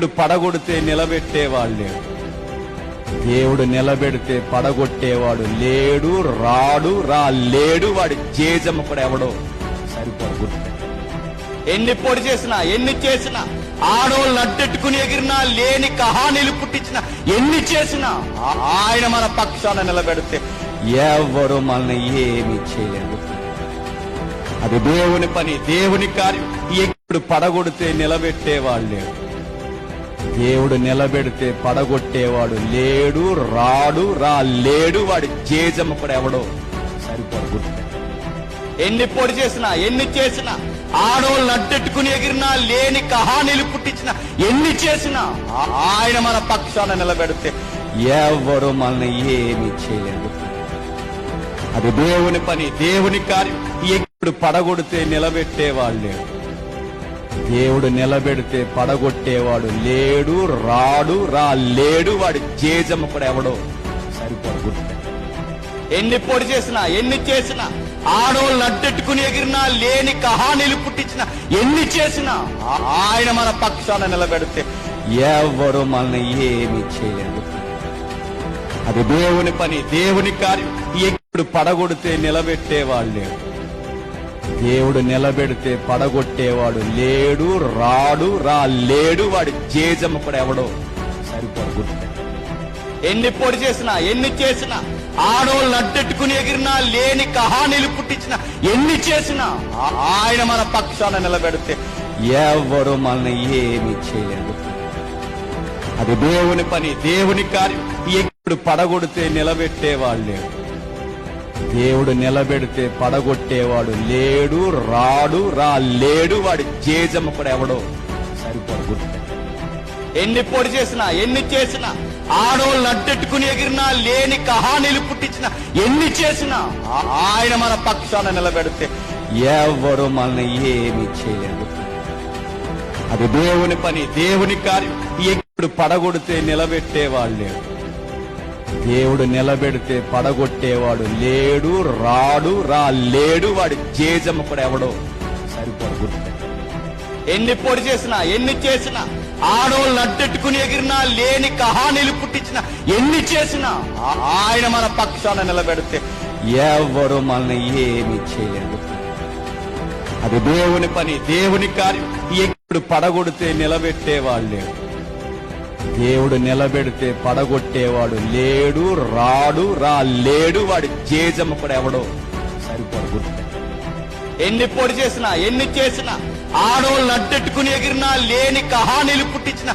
దేవుడు పడగొడితే నిలబెట్టేవాడు లేడు దేవుడు నిలబెడితే పడగొట్టేవాడు లేడు రాడు రా లేడు వాడు జేజమ్మ కూడా ఎవడో సరిపోడు. ఎన్ని పొడి చేసినా ఎన్ని చేసినా ఆడోళ్ళు అడ్డెట్టుకుని ఎగిరినా లేని కహానీలు పుట్టించిన ఎన్ని చేసినా ఆయన మన పక్షాన నిలబెడితే ఎవరు మనల్ని ఏమి చేయలేదు అది దేవుని పని దేవుని కార్యం. ఎప్పుడు పడగొడితే నిలబెట్టేవాళ్ళు. లేడు దేవుడు నిలబెడితే పడగొట్టేవాడు లేడు రాడు రా లేడు వాడి జేజమ్మ కూడా ఎవడో సరిపోడు ఎన్ని పొడి చేసినా ఎన్ని చేసినా ఆడోళ్ళు అడ్డెట్టుకుని ఎగిరినా లేని కహానీలు పుట్టించిన ఎన్ని చేసినా ఆయన మన పక్షాన నిలబెడితే ఎవరు మనల్ని ఏమి చేయలేదు అది దేవుని పని దేవుని కార్యం. ఎప్పుడు పడగొడితే నిలబెట్టేవాడు లేడు దేవుడు నిలబెడితే పడగొట్టేవాడు లేడు రాడు రా లేడు వాడు జేజమ్మ కూడా ఎవడో సరిపోడు ఎన్ని పొడి చేసినా ఎన్ని చేసినా ఆడోళ్ళు అడ్డెట్టుకుని ఎగిరినా లేని కహానీలు పుట్టించిన ఎన్ని చేసినా ఆ- ఆయన మన పక్షాన నిలబెడితే ఎవరు మనల్ని ఏమి చేయలేదు అది దేవుని పని దేవుని కార్యం. ఎప్పుడు పడగొడితే నిలబెట్టేవాడు లేడు. దేవుడు నిలబెడితే పడగొట్టేవాడు లేడు రాడు రా లేడు వాడు జేజమ్మ కూడా ఎవడో సరిపోడు ఎన్ని పొడి చేసినా ఎన్ని చేసినా ఆడోళ్ళు అడ్డెట్టుకుని ఎగిరినా లేని కహానీలు పుట్టించిన ఎన్ని చేసినా ఆ- ఆయన మన పక్షాన నిలబెడితే ఎవరు మనల్ని ఏమి చేయలేదు అది దేవుని పని దేవుని కార్యం. ఎప్పుడు పడగొడితే నిలబెట్టేవాడు లేడు దేవుడు నిలబెడితే పడగొట్టేవాడు లేడు రాడు రా లేడు వాడి జేజమ్మ కూడా ఎవడో సరిపోడు గుర్తు. ఎన్ని పొడి చేసినా ఎన్ని చేసినా ఆడోళ్ళు అడ్డెట్టుకుని ఎగిరినా లేని కహానీలు పుట్టించిన ఎన్ని చేసినా ఆయన మన పక్షాన నిలబెడితే ఎవరు మనల్ని ఏమి చేయలేదు అది దేవుని పని దేవుని కార్యం. ఎప్పుడు పడగొడితే నిలబెట్టేవాడు లేడు. దేవుడు నిలబెడితే పడగొట్టేవాడు లేడు రాడు రా లేడు వాడి జేజమ్మ కూడా ఎవడో సరిపోడు ఎన్ని పొడి చేసినా ఎన్ని చేసినా ఆడోళ్ళు అడ్డెట్టుకుని ఎగిరినా లేని కహానీలు పుట్టించిన ఎన్ని చేసినా ఆయన మన పక్షాన నిలబెడితే ఎవరు మనల్ని ఏమి చేయలేదు అది దేవుని పని దేవుని కార్యం. ఎప్పుడు పడగొడితే నిలబెట్టేవాడు లేడు దేవుడు నిలబెడితే పడగొట్టేవాడు లేడు రాడు రా లేడు వాడి జేజమ్మ కూడా ఎవడో సరిపోడు ఎన్ని పొడి చేసినా ఎన్ని చేసినా ఆడోళ్ళు అడ్డెట్టుకుని ఎగిరినా లేని కహానీలు పుట్టించిన